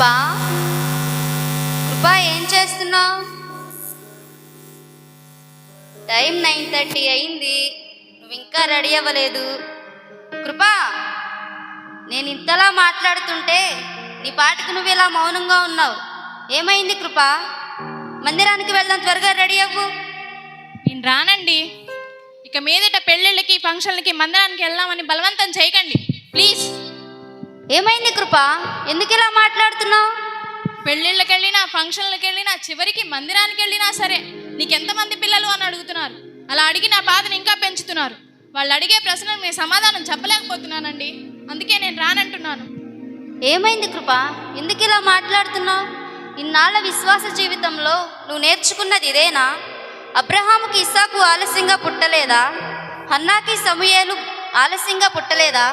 కృపా కృపా ఏం చేస్తున్నావు? టైం నైన్ థర్టీ అయింది నువ్వు ఇంకా రెడీ అవ్వలేదు. కృపా నేను ఇంతలా మాట్లాడుతుంటే నీ పాటకు నువ్వు ఇలా మౌనంగా ఉన్నావు. ఏమైంది కృపా? మందిరానికి వెళ్దాం త్వరగా రెడీ అవ్వు. నేను రానండి. ఇక మీదట పెళ్ళిళ్ళకి ఫంక్షన్లకి మందిరానికి వెళ్దామని బలవంతం చేయకండి. ప్లీజ్. ఏమైంది కృపా? ఎందుకు ఇలా మాట్లాడుతున్నావు? పెళ్ళిళ్ళకి వెళ్ళినా ఫంక్షన్లకు వెళ్ళినా చివరికి మందిరానికి వెళ్ళినా సరే నీకెంతమంది పిల్లలు అని అడుగుతున్నారు. అలా అడిగి నా బాధను ఇంకా పెంచుతున్నారు. వాళ్ళు అడిగే ప్రశ్నలకు నేను సమాధానం చెప్పలేకపోతున్నానండి. అందుకే నేను రానంటున్నాను. ఏమైంది కృప? ఎందుకు ఇలా మాట్లాడుతున్నావు? ఇన్నాళ్ళ విశ్వాస జీవితంలో నువ్వు నేర్చుకున్నది ఇదేనా? అబ్రహాముకి ఇస్సాకు ఆలస్యంగా పుట్టలేదా? హన్నాకి సమూయేలు ఆలస్యంగా పుట్టలేదా?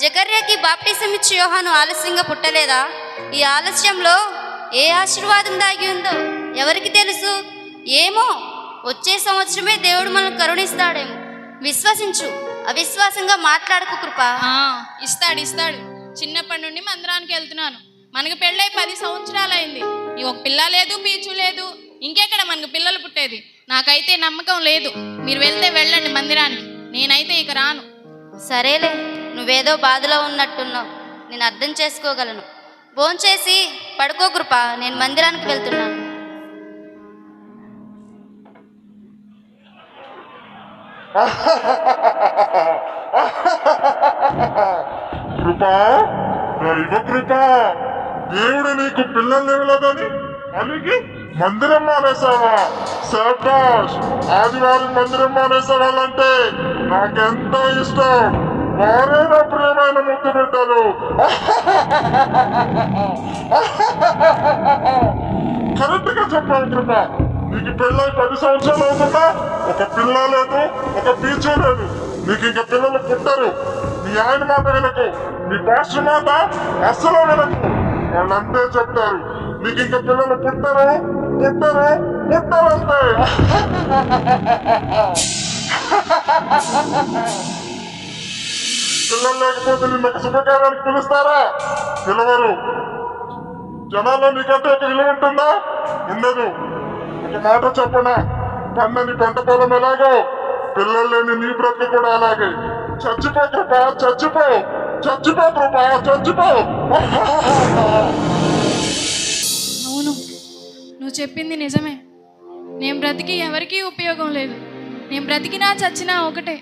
జకర్యాకి బాప్టిజం ఇచ్చి యోహాను ఆలస్యంగా పుట్టలేదా? ఈ ఆలస్యంలో ఏ ఆశీర్వాదం దాగి ఉందో ఎవరికి తెలుసు? ఏమో వచ్చే సంవత్సరమే దేవుడు మనం కరుణిస్తాడేమో. విశ్వసించు అవిశ్వాసంగా మాట్లాడకు కృప. ఇస్తాడు ఇస్తాడు. చిన్నప్పటి నుండి మందిరానికి వెళ్తున్నాను. మనకు పెళ్ళై పది సంవత్సరాలు అయింది ఈ ఒక పిల్ల లేదు పీచు లేదు. ఇంకెక్కడ మనకు పిల్లలు పుట్టేది? నాకైతే నమ్మకం లేదు. మీరు వెళ్తే వెళ్ళండి మందిరానికి. నేనైతే ఇక రాను. సరేలే. నువ్వేదో బాధలో ఉన్నట్టున్నావు. నేను అర్థం చేసుకోగలను. భోంచేసి పడుకో కృప నేను మందిరానికి వెళ్తున్నాను కృప దైవ కృప. దేవుడు నీకు పిల్లలు లేవలేదని అలిగి మందిరం మానేసావా శాబాష్ ఆదివారం మందిరం మానేసావాలంటే వాళ్ళంటే నాకెంతో ఇష్టం? వారే నా ప్రియమైన ముద్దు బిడ్డలు కరెక్ట్గా చెప్పాను కృప. నీకు పెళ్ళై పది సంవత్సరాలు అవుతుందా? ఒక పిల్ల లేదు ఒక పీచు లేదు. నీకు ఇంకా పిల్లలు పుట్టరు. నీ ఆయన మాట వినకు. నీ పాస్టర్ మాట అస్సలు వినకు. వాళ్ళు అంతే చెప్తారు. నీకు ఇంకా పిల్లలు పుట్టరు పుట్టరు పుట్టరు పుట్టరంతే పిల్లలు లేకపోతే నిన్న శుభకార్యానికి పిలుస్తారా? పిలవరు. జనాల్లో నీకంటే ఒక విలువ ఉంటుందా? ఉండదు. ఒక మాట చెప్పనా? పన్నని పంట పొలం ఎలాగో? పిల్లలు లేని నీ బ్రతుకు కూడా అలాగే. చచ్చిపో కృప చచ్చిపో. చచ్చిపో కృప చచ్చిపో. అవును. నువ్వు చెప్పింది నిజమే. నేను బ్రతికి ఎవరికీ ఉపయోగం లేదు. నేను బ్రతికినా చచ్చినా ఒకటే.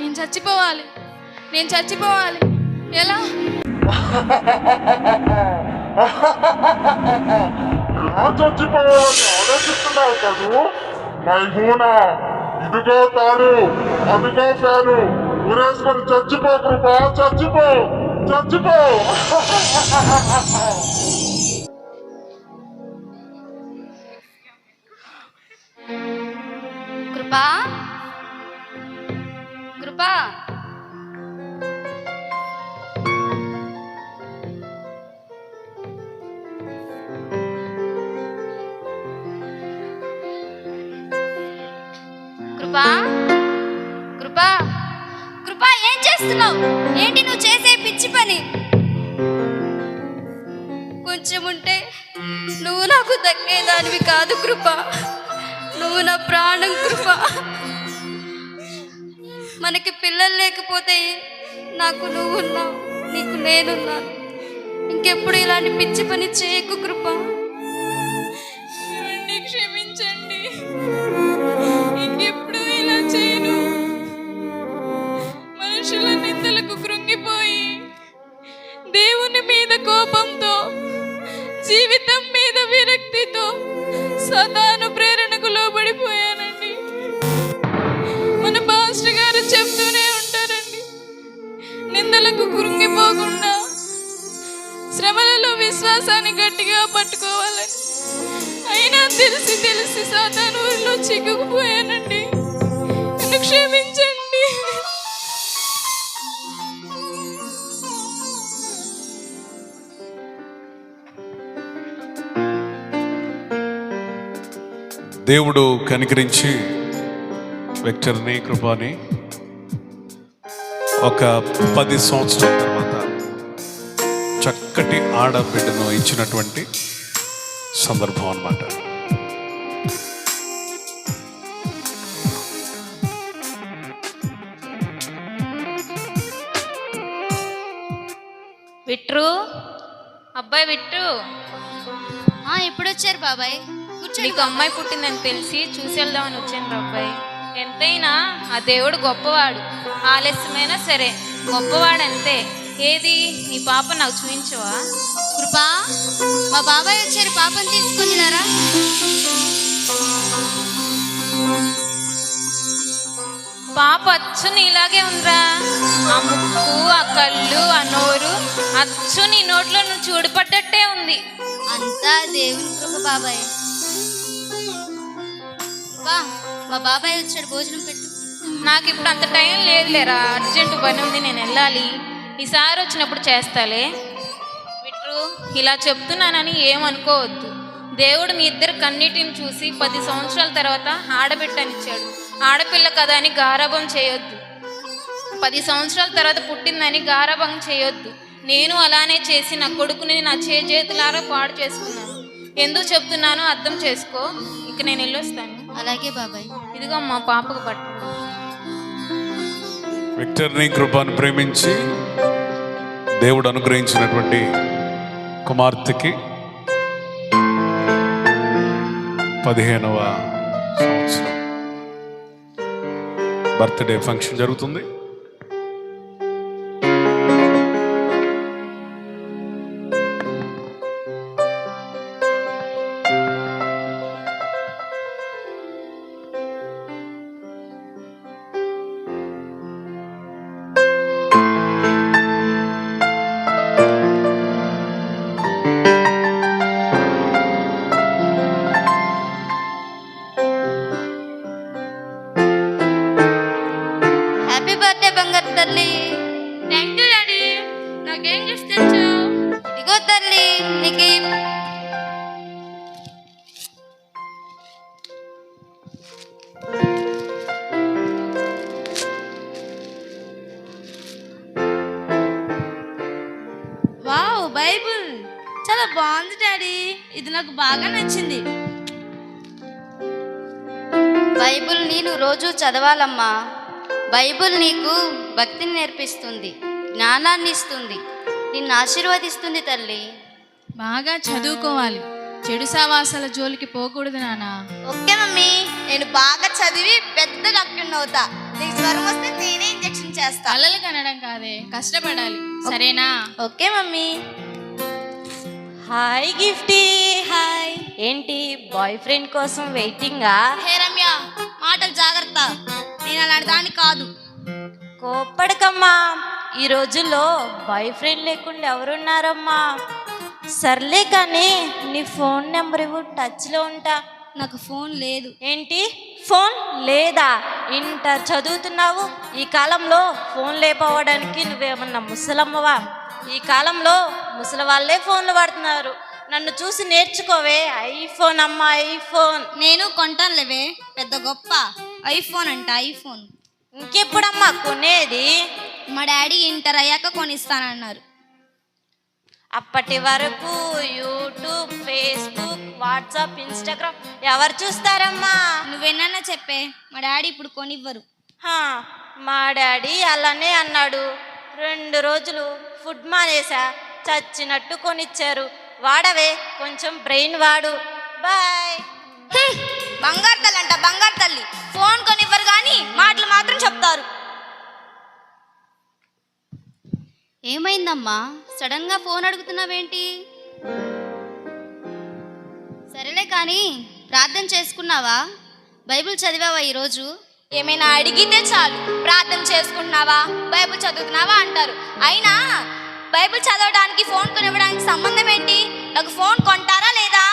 నేను చచ్చిపోవాలి. నేను చచ్చిపోవాలి. ఎలా? ఎలా చచ్చిపోవాలని ఆలోచిస్తున్నావు కదూ? మైహూనా ఇదిగో తాడు అదిగో ఫ్యాను ఉరేసుకొని చచ్చిపో కృప చచ్చిపో చచ్చిపో. కృపా? కృపా? కృపా ఏం చేస్తున్నావు? ఏంటి నువ్వు చేసే పిచ్చి పని? కొంచెం ఉంటే నువ్వు నాకు దక్కేదానివి కాదు కృప. నువ్వు నా ప్రాణం కృప. మనకి పిల్లలు లేకపోతే నాకు నువ్వు ఉన్నావు నీకు నేనున్నాను. ఇంకెప్పుడు ఇలాంటి పిచ్చి పని చేయకు కృప. క్షమించండి. కోపంతో జీవితం మీద విరక్తితో సదాను ప్రేరణకు లోబడిపోయానండి. మన పాస్టర్ గారు చెప్తూనే ఉంటారండి నిందలకు కురుంగిపోకుండా శ్రమలలో విశ్వాసాన్ని గట్టిగా పట్టుకోవాలని. అయినా తెలిసి తెలిసి సాతాను ఊరిలో చిక్కుకుపోయానండి. నన్ను క్షమించండి. దేవుడు కనికరించి విక్టర్ని కృపాని ఒక పది సంవత్సరాల తర్వాత చక్కటి ఆడబిడ్డను ఇచ్చినటువంటి సందర్భం అన్నమాట. విట్రు? అబ్బాయి విట్టు ఆ, ఎప్పుడు వచ్చారు బాబాయ్? నీకు అమ్మాయి పుట్టిందని తెలిసి చూసి వెళ్దామని వచ్చాను రా అబ్బాయి ఎంతైనా ఆ దేవుడు గొప్పవాడు. ఆలస్యమైనా సరే గొప్పవాడు అంతే ఏది? నీ పాప నాకు చూపించవా? కృపా మా బాబాయ్ వచ్చారు పాపని తీసుకుని రారా పాప అచ్చు నీలాగే ఉందిరా. ఆ ముక్కు ఆ కళ్ళు ఆ నోరు అచ్చు నీ నోట్లో నువ్వు చూడపడ్డట్టే ఉంది. అంతా దేవుని కృప బాబాయ్. వా మా బాబాయ్ వచ్చాడు భోజనం పెట్టు. నాకు ఇప్పుడు అంత టైం లేదులేరా అర్జెంట్ పని ఉంది నేను వెళ్ళాలి. ఈసారి వచ్చినప్పుడు చేస్తాలే. విట్రు ఇలా చెప్తున్నానని ఏమనుకోవద్దు. దేవుడు మీ ఇద్దరు కన్నిటిని చూసి పది సంవత్సరాల తర్వాత ఆడబిట్టనిచ్చాడు ఆడపిల్ల కదా అని గారాభం చేయొద్దు. పది సంవత్సరాల తర్వాత పుట్టిందని గారాభం చేయొద్దు. నేను అలానే చేసి నా కొడుకుని నా చేతులారా పాడు చేసుకున్నాను. ఎందుకు చెప్తున్నానో అర్థం చేసుకో. ఇక నేను వెళ్ళొస్తాను. అలాగే బాబాయ్. ఇదిగో మా పాపకు పట్టు. విక్టర్ని కృపాను ప్రేమించి దేవుడు అనుగ్రహించినటువంటి కుమార్తెకి పదిహేనవ సంవత్సరం. బర్త్డే ఫంక్షన్ జరుగుతుంది. రోజు చదవాలమ్మా. బైబుల్ నీకు భక్తిని నేర్పిస్తుంది జ్ఞానాన్ని ఇస్తుంది నిన్ను ఆశీర్వదిస్తుంది తల్లి. బాగా చదువుకోవాలి. చెడు సావాసాల జోలికి పోకూడదు నాన్న ఓకే మమ్మీ నేను బాగా చదివి పెద్ద డాక్టర్ అవుతా. నీకు జ్వరం వస్తే నేనే ఇంజెక్షన్ చేస్తా. కలలు కనడం కాదే కష్టపడాలి. సరేనా? Okay mummy. Hi Gifty hi. ఏంటి బాయ్ ఫ్రెండ్ కోసం వెయిటింగా? హే రమ్య మాటలు జాగ్రత్త నేను అలాంటి దాన్ని కాదు. కోప్పడకమ్మా. ఈ రోజుల్లో బాయ్ ఫ్రెండ్ లేకుండా ఎవరున్నారమ్మా? సర్లే కానీ నీ ఫోన్ నెంబర్ ఇవ్వు టచ్లో ఉంటా. నాకు ఫోన్ లేదు. ఏంటి? ఫోన్ లేదా? ఇంటర్ చదువుతున్నావు? ఈ కాలంలో ఫోన్ లేకపోవడానికి నువ్వేమన్నా ముసలమ్మవా? ఈ కాలంలో ముసలి వాళ్ళే ఫోన్లు వాడుతున్నారు. నన్ను చూసి నేర్చుకోవే. ఐఫోన్ అమ్మ ఐఫోన్ నేను కొంటానులేవే పెద్ద గొప్ప. ఐఫోన్ అంట ఐఫోన్. ఇంకెప్పుడమ్మా కొనేది? మా డాడీ ఇంటర్ అయ్యాక కొనిస్తానన్నారు. అప్పటి వరకు యూట్యూబ్ ఫేస్బుక్ వాట్సాప్ ఇన్స్టాగ్రామ్ ఎవరు చూస్తారమ్మా? నువ్వేనన్నా చెప్పే మా డాడీ ఇప్పుడు కొనివ్వరు. హా, మా డాడీ అలానే అన్నాడు. రెండు రోజులు ఫుడ్ మానేసా చచ్చినట్టు కొనిచ్చారు. వాడవే కొంచెం బ్రెయిన్ వాడు. బాయ్. బంగారు తల్లి అంట బంగారు తల్లి. ఫోన్ కొనివ్వరు కానీ మాటలు మాత్రం చెప్తారు. ఏమైందమ్మా? సడన్గా ఫోన్ అడుగుతున్నావేంటి? సరేలే కానీ ప్రార్థన చేసుకున్నావా? బైబిల్ చదివావా ఈరోజు? ఏమైనా అడిగితే చాలు. ప్రార్థన చేసుకుంటున్నావా? బైబిల్ చదువుతున్నావా అంటారు. అయినా బైబిల్ చదవడానికి ఫోన్ కొనివ్వడానికి సంబంధం ఏంటి? నాకు ఫోన్ కొంటారా లేదా?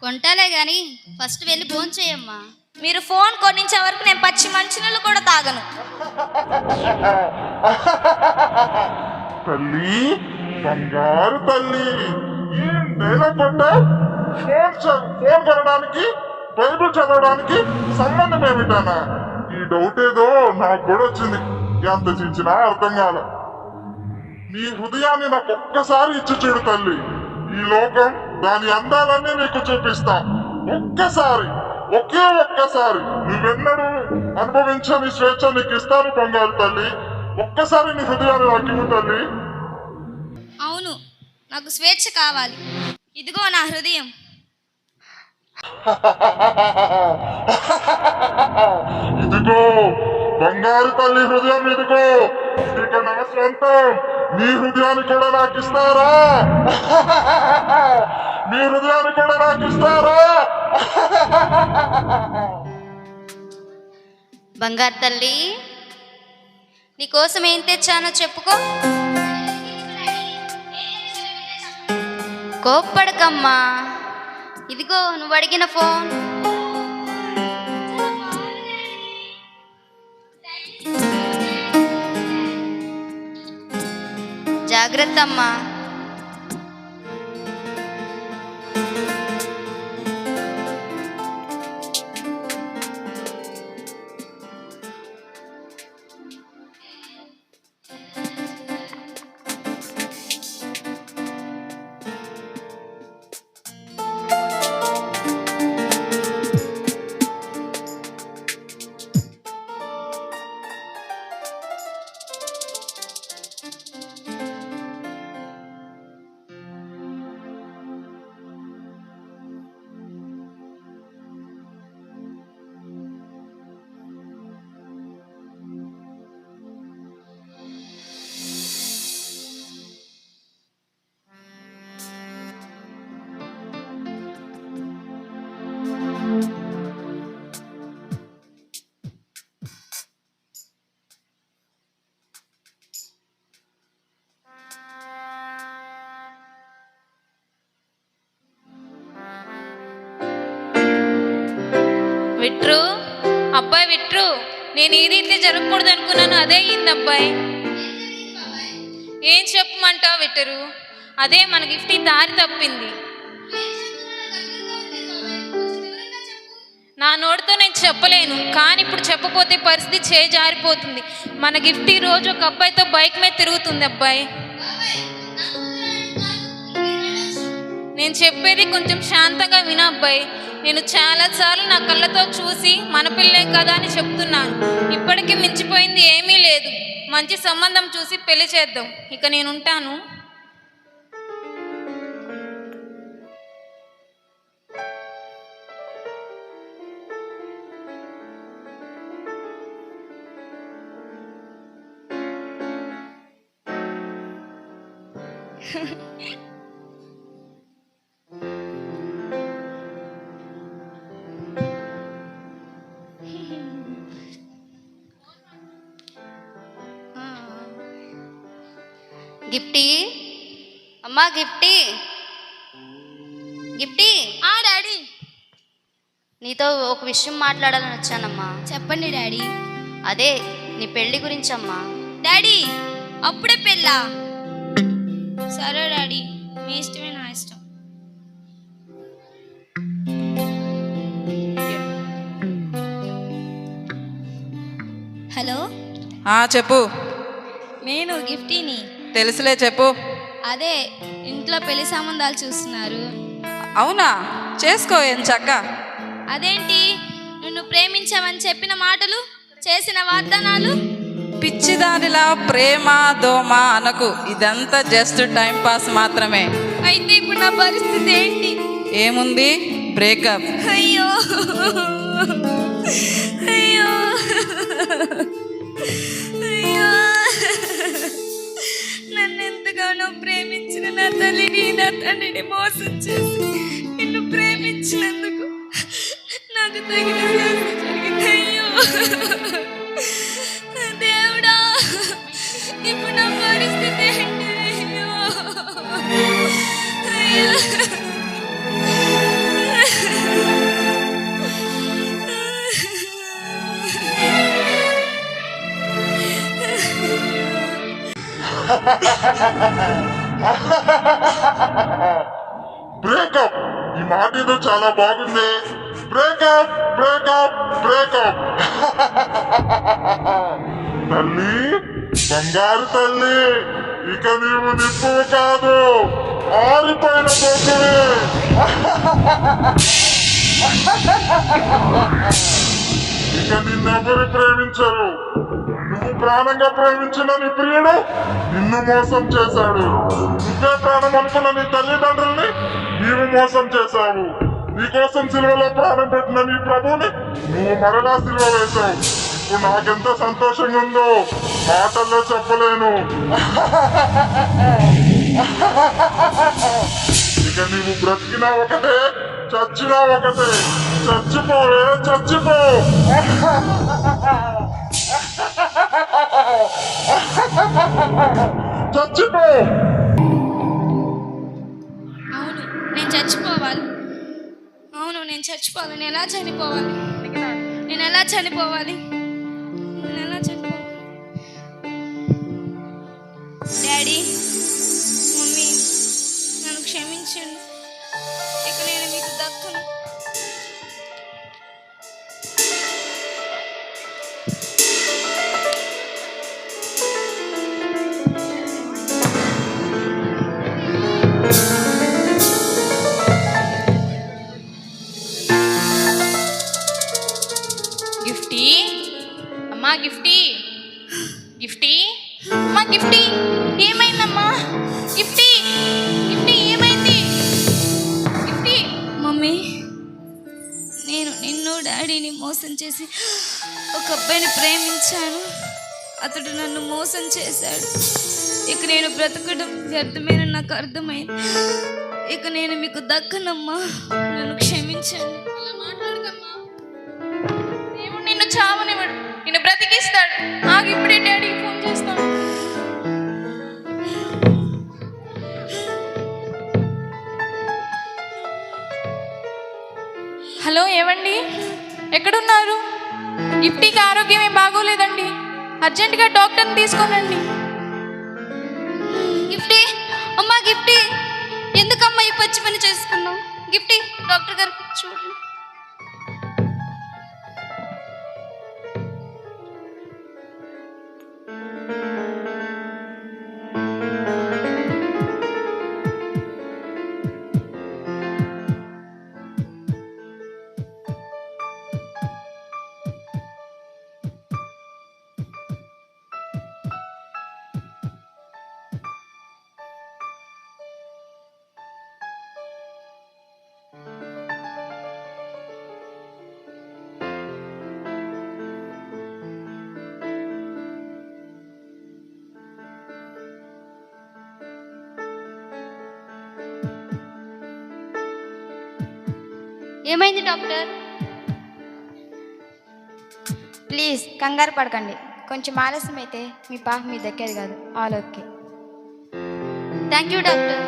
కొంటాలే గాని ఫస్ట్ వెళ్ళి ఫోన్ చేయమ్మా. మీరు ఫోన్ కొనించే వరకు నేను పచ్చి మంచినీళ్ళు కూడా తాగను. తల్లి బంగారు తల్లి ఈ ఫోన్ చ- ఫోన్ కొనడానికి బైబిల్ చదవడానికి సంబంధం ఏమిటానా ఈ డౌట్ ఏదో నాకు కూడా వచ్చింది. ఎంత చించినా అర్థం కాల. నీ హృదయాన్ని నాకు ఒక్కసారి ఇచ్చి చూడు తల్లి. ఈ లోకం దాని అందాలన్నీ నీకు చూపిస్తాను ఒక్కసారి ఒకే ఒక్కసారి నువ్వెన్నడూ అనుభవించని స్వేచ్ఛ నీకు ఇస్తాను బంగారు తల్లి. ఒక్కసారి నీ హృదయాన్ని ఇవ్వు తల్లి. అవును నాకు స్వేచ్ఛ కావాలి. ఇదిగో నా హృదయం. ఇదిగో బంగారు తల్లి హృదయం ఇదిగో ఇక నా సొంతం నీ హృదయాన్ని కూడా నాకు ఇస్తారా? మీ హృదయాన్ని కూడా నాకు ఇస్తారా? బంగారు తల్లి నీకోసం ఏం తెచ్చానో చెప్పుకో. కోప్పడకమ్మా. ఇదిగో నువ్వు అడిగిన ఫోన్. జాగ్రత్త అమ్మా. విట్రు? అబ్బాయి విట్రు నేను ఏదైతే జరగకూడదు అనుకున్నాను అదే అయింది అబ్బాయి. ఏం చెప్పమంటావు విట్టరు అదే మన గిఫ్ట్ ఈ దారి తప్పింది. నా నోటితో నేను చెప్పలేను కానీ ఇప్పుడు చెప్పపోతే పరిస్థితి చేజారిపోతుంది. మన గిఫ్ట్ ఈ రోజు ఒక అబ్బాయితో బైక్ మీద తిరుగుతుంది అబ్బాయి. నేను చెప్పేది కొంచెం శాంతంగా వినా అబ్బాయి. నేను చాలాసార్లు నా కళ్ళతో చూసి మన పిల్లే కదా అని చెప్తున్నాను. ఇప్పటికీ మించిపోయింది ఏమీ లేదు. మంచి సంబంధం చూసి పెళ్ళి చేద్దాం. ఇక నేను గిఫ్టీ? అమ్మా గిఫ్టీ? గిఫ్టీ? ఆ డాడీ. నీతో ఒక విషయం మాట్లాడాలని వచ్చానమ్మా. చెప్పండి డాడీ. అదే నీ పెళ్ళి గురించమ్మా. డాడీ అప్పుడే పెళ్ళా? సరే డాడీ. మీ ఇష్టమే నా ఇష్టం. చెప్పు. నేను గిఫ్టీని. తెలుసులే చెప్పు. అదే ఇంట్లో పెళ్ళి సంబంధాలు చూస్తున్నారు. అవునా? చేసుకో ఏం చక్క. అదేంటి? నిన్ను ప్రేమించామని చెప్పిన మాటలు చేసిన వాగ్దానాలు? పిచ్చిదానిలా ప్రేమ దోమ అనకు. ఇదంతా జస్ట్ టైం పాస్ మాత్రమే. అయితే ఇప్పుడు నా పరిస్థితి ఏంటి? ఏముంది? బ్రేకప్. అయ్యో. అయ్యో. అయ్యో. నన్ను ఎంతగానో ప్రేమించిన నా తల్లిని నా తండ్రిని మోసం చేసి నిన్ను ప్రేమించినందుకు నాకు తగిన బ్రేకప్ ఈ మాట ఏదో చాలా బాగుంది. బ్రేకప్ బ్రేకప్ బ్రేకప్ తల్లి బంగారు తల్లి ఇక నీవు నిప్పు కాదు. ఆరిపోయిన బొగ్గువి ఇక నిన్నెవరు ప్రేమించరు. ప్రాణంగా ప్రేమించిన నీ ప్రియుడు నిన్ను మోసం చేశాడు. నువ్వే ప్రాణం అనుకున్న నీ తల్లిదండ్రుల్ని నీవు మోసం చేశావు. నీ కోసం సిలువలో ప్రాణం పెట్టిన నీ ప్రభువుని నువ్వు మరలా సిలువ వేశావు. ఇప్పుడు నాకెంత సంతోషంగా ఉందో మాటల్లో చెప్పలేను. ఇక నీవు బ్రతికినా ఒకటే చచ్చినా ఒకటే. చచ్చిపోవే చచ్చిపో. చచ్చిపో. అవును నేను చచ్చిపోవాలి. అవును నేను చచ్చిపోవాలి. నేను ఎలా చనిపోవాలి? నేను ఎలా చనిపోవాలి? నేను ఎలా చనిపోవాలి? డాడీ మమ్మీ నన్ను క్షమించండి. ఇక నేను మీకు దక్కను. అతడు నన్ను మోసం చేశాడు. ఇక నేను బ్రతకడం వ్యర్థమైన నాకు అర్థమైంది. ఇక నేను మీకు దక్కనమ్మా. నన్ను క్షమించండి. అలా మాట్లాడకమ్మా. దేవుడు నిన్ను చావనివ్వడు. నిన్ను బ్రతికిస్తాడు. నాకు ఇప్పుడే డాడీకి ఫోన్ చేస్తాను. హలో ఏవండి? ఎక్కడున్నారు? గిఫ్టీకి ఆరోగ్యం ఏం బాగోలేదండి? అర్జెంటుగా డాక్టర్ని తీసుకోనండి గిఫ్టీ అమ్మా గిఫ్టీ ఎందుకమ్మా ఈ పచ్చి పని చేసుకున్నావు? గిఫ్టీ డాక్టర్ గారికి చూడండి. ఏమైంది డాక్టర్? ప్లీజ్ కంగారు పడకండి. కొంచెం ఆలస్యం అయితే మీ పాప మీ దక్కేది కాదు. All okay. Thank you doctor.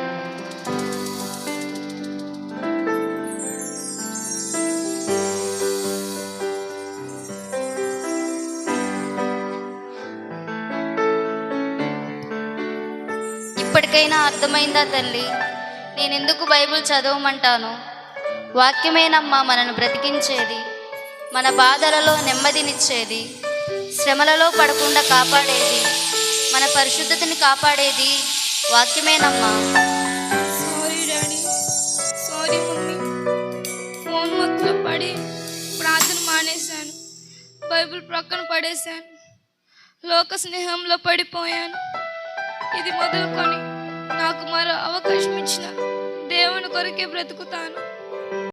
ఇప్పటికైనా అర్థమైందా తల్లి? నేను ఎందుకు బైబిల్ చదవమంటాను? వాక్యమేనమ్మా మనను బ్రతికించేది. మన బాధలలో నెమ్మదినిచ్చేది. శ్రమలలో పడకుండా కాపాడేది. మన పరిశుద్ధతని కాపాడేది వాక్యమేనమ్మా. Sorry daddy sorry mummy. Phone మత్తులో పడి ప్రార్థన మానేశాను. బైబిల్ ప్రక్కన పడేశాను. లోక స్నేహంలో పడిపోయాను. ఇది మొదలుకొని నాకు మరో అవకాశం ఇచ్చిన దేవుని కొరకే బ్రతుకుతాను.